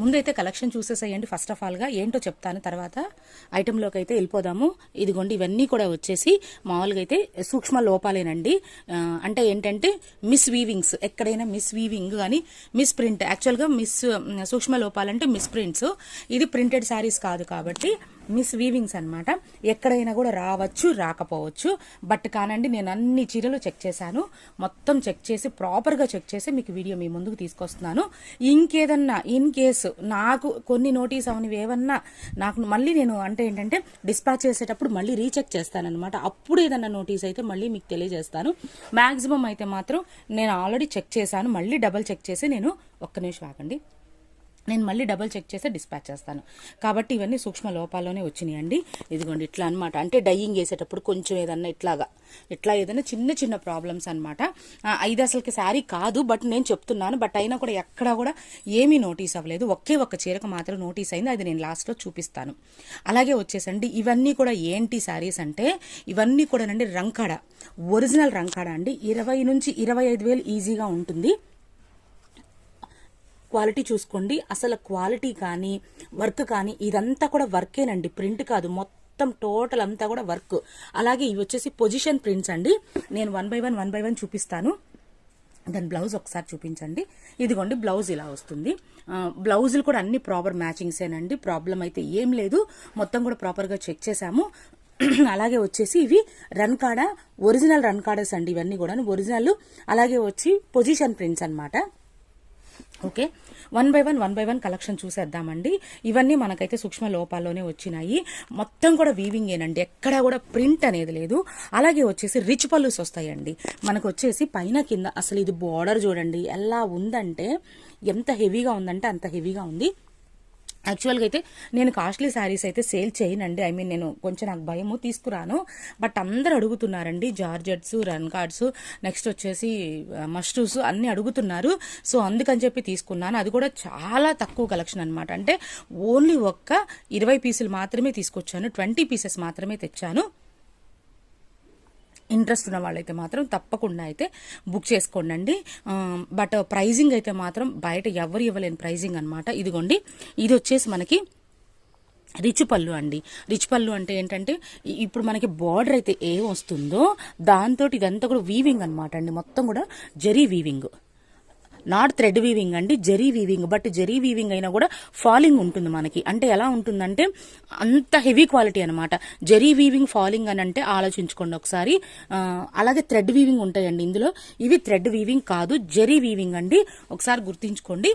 ముందైతే కలెక్షన్ చూసేసేయండి first of ఆల్గా ఏంటో చెప్తాను తర్వాత ఐటెంలోకి అయితే వెళ్ళిపోదాము. ఇదిగోండి ఇవన్నీ కూడా వచ్చేసి మామూలుగా అయితే సూక్ష్మ లోపాలేనండి. అంటే ఏంటంటే మిస్ వీవింగ్స్ ఎక్కడైనా మిస్ వీవింగ్ కానీ మిస్ ప్రింట్ యాక్చువల్గా మిస్ సూక్ష్మ లోపాలంటే మిస్ ప్రింట్స్. ఇది ప్రింటెడ్ శారీస్ కాదు కాబట్టి మిస్ వీవింగ్స్ అనమాట ఎక్కడైనా కూడా రావచ్చు రాకపోవచ్చు. బట్ కానండి నేను అన్ని చీరలు చెక్ చేశాను. మొత్తం చెక్ చేసి ప్రాపర్గా చెక్ చేసి మీకు వీడియో మీ ముందుకు తీసుకొస్తున్నాను. ఇంకేదన్నా ఇన్ కేసు నాకు కొన్ని నోటీస్ అవనివి ఏమన్నా నాకు మళ్ళీ నేను అంటే ఏంటంటే డిస్పాచ్ చేసేటప్పుడు మళ్ళీ రీచెక్ చేస్తానమాట అప్పుడు ఏదన్నా నోటీస్ అయితే మళ్ళీ మీకు తెలియజేస్తాను. మ్యాక్సిమం అయితే మాత్రం నేను ఆల్రెడీ చెక్ చేశాను. మళ్ళీ డబల్ చెక్ చేసి నేను ఒక్క నిమిషం ఆగండి. నేను మళ్ళీ డబల్ చెక్ చేసి డిస్పాచ్ చేస్తాను. కాబట్టి ఇవన్నీ సూక్ష్మ లోపాల్లోనే వచ్చినాయండి. ఇదిగోండి ఇట్లా అనమాట అంటే డయ్యింగ్ వేసేటప్పుడు కొంచెం ఏదన్నా ఇట్లాగా ఇట్లా ఏదైనా చిన్న చిన్న ప్రాబ్లమ్స్ అనమాట ఇది అసలుకి శారీ కాదు బట్ నేను చెప్తున్నాను. బట్ అయినా కూడా ఎక్కడా కూడా ఏమీ నోటీస్ అవ్వలేదు. ఒకే ఒక్క చీరకు మాత్రం నోటీస్ అయింది. అది నేను లాస్ట్లో చూపిస్తాను. అలాగే వచ్చేసండి ఇవన్నీ కూడా ఏంటి శారీస్ అంటే ఇవన్నీ కూడానండి రంకాడ ఒరిజినల్ రంకాడ అండి. ఇరవై నుంచి ఇరవై ఐదు వేలు ఈజీగా ఉంటుంది. క్వాలిటీ చూసుకోండి. అసలు క్వాలిటీ కానీ వర్క్ కానీ ఇదంతా కూడా వర్కేనండి. ప్రింట్ కాదు. మొత్తం టోటల్ అంతా కూడా వర్క్. అలాగే ఇవి వచ్చేసి పొజిషన్ ప్రింట్స్ అండి. నేను one by one one by one చూపిస్తాను. దాని బ్లౌజ్ ఒకసారి చూపించండి. ఇదిగోండి బ్లౌజ్ ఇలా వస్తుంది. బ్లౌజులు కూడా అన్ని ప్రాపర్ మ్యాచింగ్సేనండి. ప్రాబ్లం అయితే ఏం లేదు. మొత్తం కూడా ప్రాపర్గా చెక్ చేశాము. అలాగే వచ్చేసి ఇవి రన్ కాడ ఒరిజినల్ రన్ కాడర్స్ అండి ఇవన్నీ కూడా ఒరిజినల్ అలాగే వచ్చి పొజిషన్ ప్రింట్స్ అన్నమాట. Okay? One by one one by one collection చూసేద్దామండి. ఇవన్నీ మనకైతే సూక్ష్మ లోపాల్లోనే వచ్చినాయి. మొత్తం కూడా వీవింగ్ ఏనండి. ఎక్కడా కూడా ప్రింట్ అనేది లేదు. అలాగే వచ్చేసి రిచ్ పల్లూస్ వస్తాయండి. మనకు వచ్చేసి పైన కింద అసలు ఇది బోర్డర్ చూడండి. ఎలా ఉందంటే ఎంత హెవీగా ఉందంటే అంత హెవీగా ఉంది. యాక్చువల్గా అయితే నేను కాస్ట్లీ శారీస్ అయితే సేల్ చేయనండి. ఐ మీన్ నేను కొంచెం నాకు భయము తీసుకురాను. బట్ అందరు అడుగుతున్నారండి. జార్జెట్స్ రన్ కార్డ్స్ నెక్స్ట్ వచ్చేసి మష్రూస్ అన్నీ అడుగుతున్నారు. సో అందుకని చెప్పి తీసుకున్నాను. అది కూడా చాలా తక్కువ కలెక్షన్ అనమాట అంటే ఓన్లీ ఒక్క ఇరవై పీసులు మాత్రమే తీసుకొచ్చాను. ట్వంటీ పీసెస్ మాత్రమే తెచ్చాను. ఇంట్రెస్ట్ ఉన్న వాళ్ళైతే మాత్రం తప్పకుండా అయితే బుక్ చేసుకోండి బట్ ప్రైజింగ్ అయితే మాత్రం బయట ఎవరు ఇవ్వలేని ప్రైజింగ్ అనమాట ఇదిగోండి ఇది వచ్చేసి మనకి రిచ్ పళ్ళు అండి. రిచ్ పళ్ళు అంటే ఏంటంటే ఇప్పుడు మనకి బార్డర్ అయితే ఏం వస్తుందో దాంతో ఇదంతా కూడా వీవింగ్ అనమాట అండి. మొత్తం కూడా zari weaving not thread weaving అండి zari weaving. But zari weaving అయినా కూడా ఫాలింగ్ ఉంటుంది మనకి. అంటే ఎలా ఉంటుందంటే అంత హెవీ క్వాలిటీ అనమాట జరీ వీవింగ్ ఫాలింగ్ అని అంటే ఆలోచించుకోండి ఒకసారి. అలాగే థ్రెడ్ వీవింగ్ ఉంటాయండి ఇందులో. ఇవి థ్రెడ్ వీవింగ్ కాదు జరీ వీవింగ్ అండి. ఒకసారి గుర్తించుకోండి.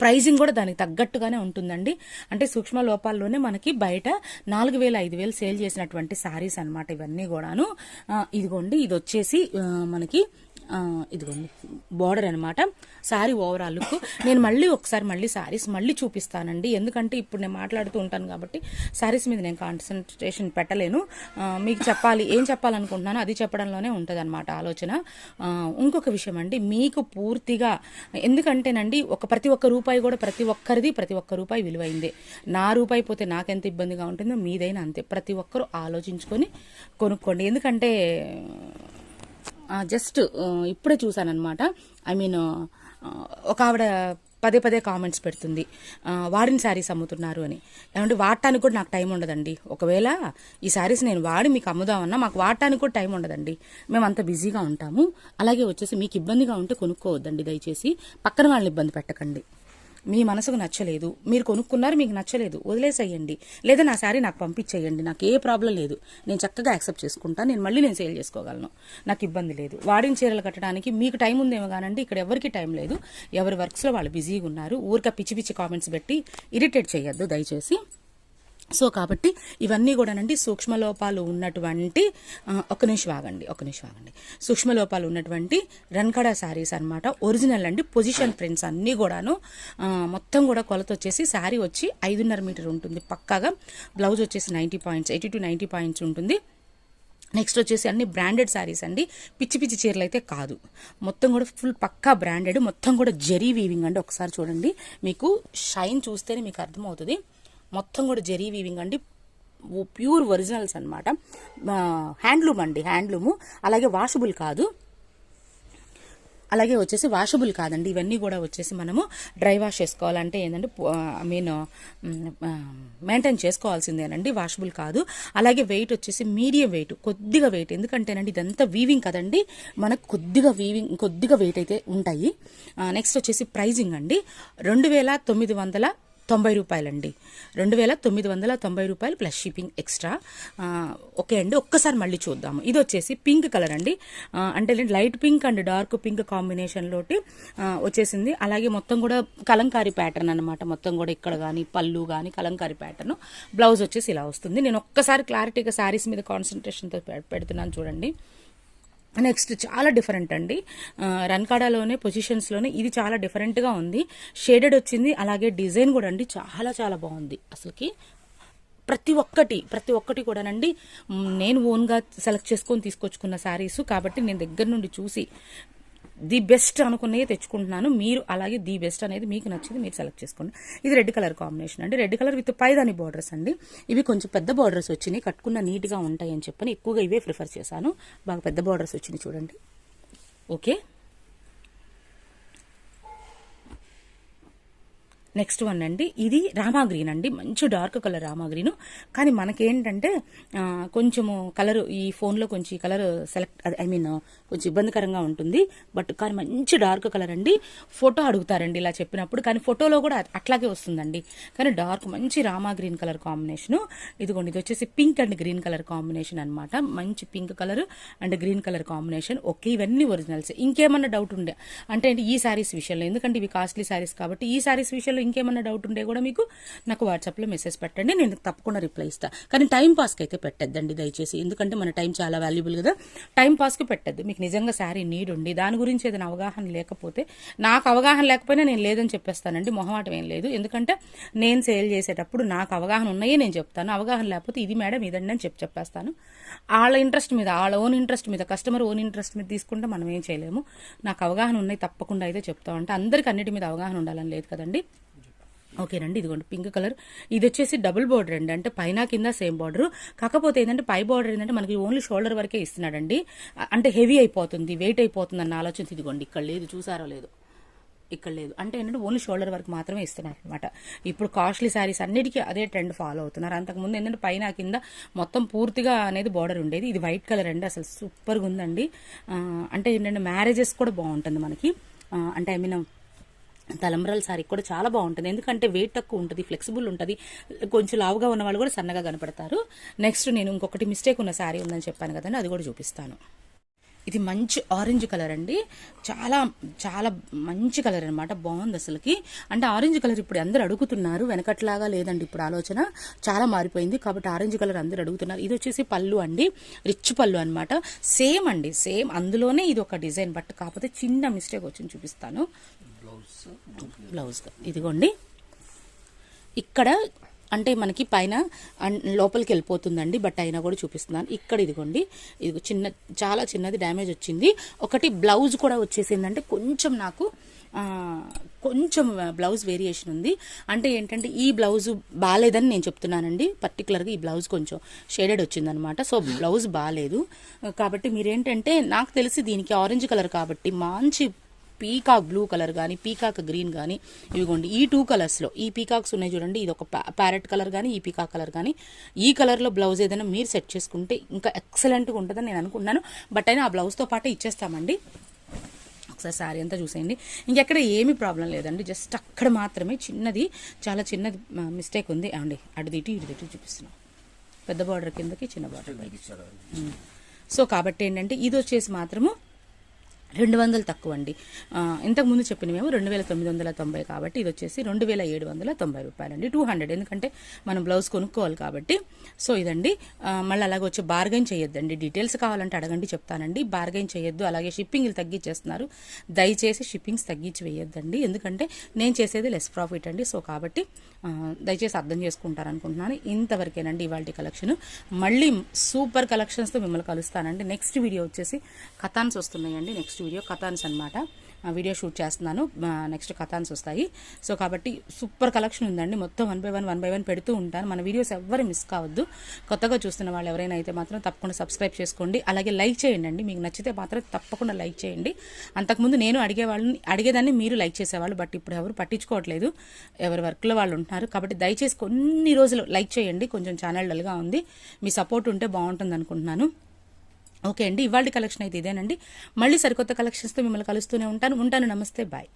ప్రైజింగ్ కూడా దానికి తగ్గట్టుగానే ఉంటుందండి. అంటే సూక్ష్మ లోపాల్లోనే మనకి బయట నాలుగు వేల ఐదు వేలు సేల్ చేసినటువంటి శారీస్ అన్నమాట ఇవన్నీ కూడాను. ఇదిగోండి ఇది వచ్చేసి మనకి ఇదిగోండి బార్డర్ అనమాట శారీ ఓవరాల్ లుక్ నేను మళ్ళీ ఒకసారి మళ్ళీ శారీస్ మళ్ళీ చూపిస్తానండి. ఎందుకంటే ఇప్పుడు నేను మాట్లాడుతూ ఉంటాను కాబట్టి శారీస్ మీద నేను కాన్సన్ట్రేషన్ పెట్టలేను. మీకు చెప్పాలి ఏం చెప్పాలనుకుంటున్నానో అది చెప్పడంలోనే ఉంటుంది అనమాట ఆలోచన ఇంకొక విషయం అండి మీకు పూర్తిగా ఎందుకంటేనండి ఒక ప్రతి ఒక్క రూపాయి కూడా ప్రతి ఒక్కరిది ప్రతి ఒక్క రూపాయి విలువైంది. నా రూపాయి పోతే నాకెంత ఇబ్బందిగా ఉంటుందో మీదైనా అంతే. ప్రతి ఒక్కరూ ఆలోచించుకొని కొనుక్కోండి. ఎందుకంటే జస్ట్ ఇప్పుడే చూశానమాట ఐ మీన్ ఒక ఆవిడ పదే పదే కామెంట్స్ పెడుతుంది. వాడిన శారీస్ అమ్ముతున్నారు అని. ఏమంటే వాడటానికి కూడా నాకు టైం ఉండదండి. ఒకవేళ ఈ శారీస్ నేను వాడి మీకు అమ్ముదామన్నా మాకు వాడటానికి కూడా టైం ఉండదండి. మేము అంత బిజీగా ఉంటాము. అలాగే వచ్చేసి మీకు ఇబ్బందిగా ఉంటే కొనుక్కోవద్దండి దయచేసి. పక్కన వాళ్ళని ఇబ్బంది పెట్టకండి. మీ మనసుకు నచ్చలేదు. మీరు కొనుక్కున్నారు మీకు నచ్చలేదు. వదిలేసేయండి. లేదా నా శారీ నాకు పంపించేయండి. నాకు ఏ ప్రాబ్లం లేదు. నేను చక్కగా యాక్సెప్ట్ చేసుకుంటా. నేను మళ్ళీ నేను సేల్ చేసుకోగలను. నాకు ఇబ్బంది లేదు. వాడిన చీరలు కట్టడానికి మీకు టైం ఉందేమో కానండి ఇక్కడ ఎవరికి టైం లేదు. ఎవరి వర్క్స్లో వాళ్ళు బిజీగా ఉన్నారు. ఊరిక పిచ్చి పిచ్చి కామెంట్స్ పెట్టి ఇరిటేట్ చేయొద్దు దయచేసి. సో కాబట్టి ఇవన్నీ కూడానండి సూక్ష్మ లోపాలు ఉన్నటువంటి ఒక నిమిషం ఆగండి ఒక నిమిషం ఆగండి. సూక్ష్మ లోపాలు ఉన్నటువంటి రన్కడా శారీస్ అన్నమాట. ఒరిజినల్ అండి పొజిషన్ ప్రింట్స్ అన్నీ కూడాను మొత్తం కూడా కొలత వచ్చేసి శారీ వచ్చి ఐదున్నర మీటర్ ఉంటుంది. పక్కాగా బ్లౌజ్ వచ్చేసి ninety points eighty to ninety points ఉంటుంది. నెక్స్ట్ వచ్చేసి అన్ని బ్రాండెడ్ శారీస్ అండి. పిచ్చి పిచ్చి చీరలు అయితే కాదు. మొత్తం కూడా ఫుల్ పక్కా బ్రాండెడ్ మొత్తం కూడా జెరీ వీవింగ్ అండి. ఒకసారి చూడండి. మీకు షైన్ చూస్తేనే మీకు అర్థమవుతుంది. మొత్తం కూడా జరీ వీవింగ్ అండి. ప్యూర్ ఒరిజినల్స్ అనమాట హ్యాండ్లూమ్ అండి హ్యాండ్లూము. అలాగే వాషబుల్ కాదు. అలాగే వచ్చేసి వాషబుల్ కాదండి. ఇవన్నీ కూడా వచ్చేసి మనము డ్రై వాష్ చేసుకోవాలంటే ఏంటంటే ఐ మీన్ మెయింటైన్ చేసుకోవాల్సిందేనండి. వాషబుల్ కాదు. అలాగే వెయిట్ వచ్చేసి మీడియం వెయిట్ కొద్దిగా వెయిట్. ఎందుకంటేనండి ఇదంతా వీవింగ్ కదండి. మనకు కొద్దిగా వీవింగ్ కొద్దిగా వెయిట్ అయితే ఉంటాయి. నెక్స్ట్ వచ్చేసి ప్రైజింగ్ అండి. రెండు వేల తొమ్మిది వందల తొంభై రూపాయలండి. రెండు వేల తొమ్మిది వందల తొంభై రూపాయలు ప్లస్ షిప్పింగ్ ఎక్స్ట్రా. ఓకే అండి ఒక్కసారి మళ్ళీ చూద్దాము. ఇది వచ్చేసి పింక్ కలర్ అండి. అంటే light pink and dark pink కాంబినేషన్లోటి వచ్చేసింది. అలాగే మొత్తం కూడా కలంకారీ ప్యాటర్న్ అనమాట మొత్తం కూడా ఇక్కడ కానీ పళ్ళు కానీ కలంకారీ ప్యాటర్న్. బ్లౌజ్ వచ్చేసి ఇలా వస్తుంది. నేను ఒక్కసారి క్లారిటీగా శారీస్ మీద కాన్సన్ట్రేషన్తో పెడుతున్నాను చూడండి. నెక్స్ట్ చాలా డిఫరెంట్ అండి. రన్కాడాలోనే పొజిషన్స్లోనే ఇది చాలా డిఫరెంట్గా ఉంది. షేడెడ్ వచ్చింది అలాగే డిజైన్ కూడా అండి చాలా చాలా బాగుంది అసలుకి. ప్రతి ఒక్కటి ప్రతి ఒక్కటి కూడానండి నేను ఓన్గా సెలెక్ట్ చేసుకొని తీసుకొచ్చుకున్న శారీస్ కాబట్టి నేను దగ్గర నుండి చూసి ది బెస్ట్ అనుకున్నవి తెచ్చుకుంటున్నాను. మీరు అలాగే ది బెస్ట్ అనేది మీకు నచ్చింది మీరు సెలెక్ట్ చేసుకోండి. ఇది రెడ్ కలర్ కాంబినేషన్ అండి. రెడ్ కలర్ విత్ పైదాని బార్డర్స్ అండి. ఇవి కొంచెం పెద్ద బార్డర్స్ వచ్చినాయి. కట్టుకున్న నీట్గా ఉంటాయి అని చెప్పని ఎక్కువగా ఇవే ప్రిఫర్ చేశాను. బాగా పెద్ద బార్డర్స్ వచ్చినాయి చూడండి. ఓకే. నెక్స్ట్ వన్ అండి. ఇది రామా గ్రీన్ అండి. మంచి డార్క్ కలర్ రామా గ్రీన్. కానీ మనకేంటంటే కొంచెము కలర్ ఈ ఫోన్లో కొంచెం కలర్ సెలెక్ట్ ఐ మీన్ కొంచెం ఇబ్బందికరంగా ఉంటుంది. బట్ కానీ మంచి డార్క్ కలర్ అండి. ఫోటో అడుగుతారండి ఇలా చెప్పినప్పుడు. కానీ ఫోటోలో కూడా అట్లాగే వస్తుందండి. కానీ డార్క్ మంచి రామా గ్రీన్ కలర్ కాంబినేషన్ ఇదిగోండి ఇది వచ్చేసి pink and green colour combination అనమాట మంచి pink colour and green colour combination okay ఇవన్నీ ఒరిజినల్స్ ఇంకేమన్నా డౌట్ ఉండే? అంటే ఈ శారీస్ విషయంలో. ఎందుకంటే ఇవి కాస్ట్లీ శారీస్ కాబట్టి ఈ శారీస్ విషయంలో ఇంకేమన్నా డౌట్ ఉంటే కూడా మీకు నాకు వాట్సాప్లో మెసేజ్ పెట్టండి నేను తప్పకుండా రిప్లై ఇస్తాను కానీ టైం పాస్కి అయితే పెట్టద్దండి దయచేసి. ఎందుకంటే మన టైం చాలా వాల్యుబుల్ కదా. టైం పాస్కి పెట్టద్దు. మీకు నిజంగా శారీ నీడ్ ఉండి దాని గురించి ఏదైనా అవగాహన లేకపోతే నాకు అవగాహన లేకపోయినా నేను లేదని చెప్పేస్తానండి. మొహమాటం ఏం లేదు. ఎందుకంటే నేను సేల్ చేసేటప్పుడు నాకు అవగాహన ఉన్నాయే నేను చెప్తాను. అవగాహన లేకపోతే ఇది మేడం ఇదండి అని చెప్పి చెప్పేస్తాను. వాళ్ళ ఇంట్రెస్ట్ మీద వాళ్ళ ఓన్ ఇంట్రెస్ట్ మీద కస్టమర్ ఓన్ ఇంట్రెస్ట్ మీద తీసుకుంటే మనం ఏం చేయలేము. నాకు అవగాహన ఉన్నాయి తప్పకుండా అయితే చెప్తామంటే అందరికీ అందరికి అన్నిటి మీద అవగాహన ఉండాలని లేదు కదండి. ఓకేనండి ఇదిగోండి పింక్ కలర్. ఇది వచ్చేసి డబుల్ బార్డర్ అండి. అంటే పైన కింద సేమ్ బార్డర్. కాకపోతే ఏంటంటే పై బార్డర్ ఏంటంటే మనకి ఓన్లీ షోల్డర్ వరకే ఇస్తున్నాడండి. అంటే హెవీ అయిపోతుంది వెయిట్ అయిపోతుంది అన్న ఆలోచన ఇదిగోండి ఇక్కడ లేదు చూసారో లేదు. ఇక్కడ లేదు. అంటే ఏంటంటే ఓన్లీ షోల్డర్ వరకు మాత్రమే ఇస్తున్నారు అనమాట ఇప్పుడు కాస్ట్లీ శారీస్ అన్నిటికీ అదే ట్రెండ్ ఫాలో అవుతున్నారు. అంతకుముందు ఏంటంటే పైన కింద మొత్తం పూర్తిగా అనేది బార్డర్ ఉండేది. ఇది వైట్ కలర్ అండి అసలు సూపర్గా ఉందండి. అంటే ఏంటంటే మ్యారేజెస్ కూడా బాగుంటుంది మనకి. అంటే ఐ మీన్ తలంబ్రాల శారీ కూడా చాలా బాగుంటుంది. ఎందుకంటే వెయిట్ తక్కువ ఉంటుంది ఫ్లెక్సిబుల్ ఉంటుంది. కొంచెం లావుగా ఉన్న వాళ్ళు కూడా సన్నగా కనపడతారు. నెక్స్ట్ నేను ఇంకొకటి మిస్టేక్ ఉన్న శారీ ఉందని చెప్పాను కదండి అది కూడా చూపిస్తాను. ఇది మంచి ఆరెంజ్ కలర్ అండి. చాలా చాలా మంచి కలర్ అనమాట బాగుంది అసలుకి. అంటే ఆరెంజ్ కలర్ ఇప్పుడు అందరు అడుగుతున్నారు. వెనకట్లాగా లేదండి ఇప్పుడు ఆలోచన. చాలా మారిపోయింది కాబట్టి ఆరెంజ్ కలర్ అందరు అడుగుతున్నారు. ఇది వచ్చేసి పళ్ళు అండి. రిచ్ పళ్ళు అనమాట సేమ్ అండి సేమ్. అందులోనే ఇది ఒక డిజైన్. బట్ కాకపోతే చిన్న మిస్టేక్ వచ్చింది చూపిస్తాను. బ్లౌజ్ ఇదిగోండి. ఇక్కడ అంటే మనకి పైన లోపలికి వెళ్ళిపోతుందండి బట్ అయినా కూడా చూపిస్తున్నాను. ఇక్కడ ఇదిగోండి. ఇది చిన్న చాలా చిన్నది డ్యామేజ్ వచ్చింది. ఒకటి బ్లౌజ్ కూడా వచ్చేసిందంటే కొంచెం నాకు కొంచెం బ్లౌజ్ వేరియేషన్ ఉంది. అంటే ఏంటంటే ఈ బ్లౌజ్ బాగాలేదని నేను చెప్తున్నానండి. పర్టికులర్గా ఈ బ్లౌజ్ కొంచెం షేడెడ్ వచ్చిందనమాట. సో బ్లౌజ్ బాగాలేదు కాబట్టి మీరేంటంటే నాకు తెలిసి దీనికి ఆరెంజ్ కలర్ కాబట్టి మంచి పీకాక్ బ్లూ కలర్ కానీ పీకాక్ గ్రీన్ కానీ ఇవిగోండి. ఈ టూ కలర్స్లో ఈ పీకాక్స్ ఉన్నాయి చూడండి ఇది ఒక ప్యారెట్ కలర్ కానీ ఈ పీకాక్ కలర్ కానీ ఈ కలర్లో బ్లౌజ్ ఏదైనా మీరు సెట్ చేసుకుంటే ఇంకా ఎక్సలెంట్గా ఉంటుందని నేను అనుకున్నాను బట్ అయినా ఆ బ్లౌజ్తో పాటు ఇచ్చేస్తామండి. ఒకసారి శారీ అంతా చూసేయండి. ఇంకెక్కడ ఏమీ ప్రాబ్లం లేదండి. జస్ట్ అక్కడ మాత్రమే చిన్నది చాలా చిన్నది మిస్టేక్ ఉంది. అండి అటు ఇటు ఇటు ఇటు చూపిస్తున్నాం. పెద్ద బార్డర్ కిందకి చిన్న బార్డర్ సో కాబట్టి ఏంటంటే ఇది వచ్చేసి మాత్రము రెండు వందలు తక్కువ అండి ఇంతకుముందు చెప్పిన మేము రెండు వేల తొమ్మిది వందల తొంభై కాబట్టి ఇది వచ్చేసి రెండు వేల ఏడు వందల తొంభై రూపాయలండి. టూ హండ్రెడ్ ఎందుకంటే మనం బ్లౌజ్ కొనుక్కోవాలి కాబట్టి. సో ఇదండి. మళ్ళీ అలాగే వచ్చి బార్గైన్ చేయొద్దండి. డీటెయిల్స్ కావాలంటే అడగండి చెప్తానండి. బార్గైన్ చేయొద్దు అలాగే షిప్పింగ్లు తగ్గించేస్తున్నారు. దయచేసి షిప్పింగ్స్ తగ్గించి వేయొద్దండి. ఎందుకంటే నేను చేసేది లెస్ ప్రాఫిట్ అండి. సో కాబట్టి దయచేసి అర్థం చేసుకుంటారు అనుకుంటున్నాను ఇంతవరకేనండి ఇవాళ కలెక్షన్. మళ్ళీ సూపర్ కలెక్షన్స్తో మిమ్మల్ని కలుస్తానండి. నెక్స్ట్ వీడియో వచ్చేసి కథాన్స్ వస్తున్నాయండి. నెక్స్ట్ వీడియో కథాన్స్ అనమాట వీడియో షూట్ చేస్తున్నాను. నెక్స్ట్ కథాన్స్ వస్తాయి. సో కాబట్టి సూపర్ కలెక్షన్ ఉందండి. మొత్తం one by one one by one పెడుతూ ఉంటాను. మన వీడియోస్ ఎవ్వరు మిస్ కావద్దు. కొత్తగా చూస్తున్న వాళ్ళు ఎవరైనా అయితే మాత్రం తప్పకుండా సబ్స్క్రైబ్ చేసుకోండి. అలాగే లైక్ చేయండి అండి మీకు నచ్చితే మాత్రం తప్పకుండా లైక్ చేయండి. అంతకుముందు నేను అడిగే వాళ్ళని అడిగేదాన్ని మీరు లైక్ చేసేవాళ్ళు. బట్ ఇప్పుడు ఎవరు పట్టించుకోవట్లేదు. ఎవరి వర్క్లో వాళ్ళు ఉంటున్నారు. కాబట్టి దయచేసి కొన్ని రోజులు లైక్ చేయండి. కొంచెం ఛానల్ డల్గా ఉంది. మీ సపోర్ట్ ఉంటే బాగుంటుంది అనుకుంటున్నాను ఓకే అండి ఇవాళ కలెక్షన్ అయితే ఇదేనండి. మళ్ళీ సరికొత్త కలెక్షన్స్తో మిమ్మల్ని కలుస్తూనే ఉంటాను. ఉంటాను. నమస్తే. బాయ్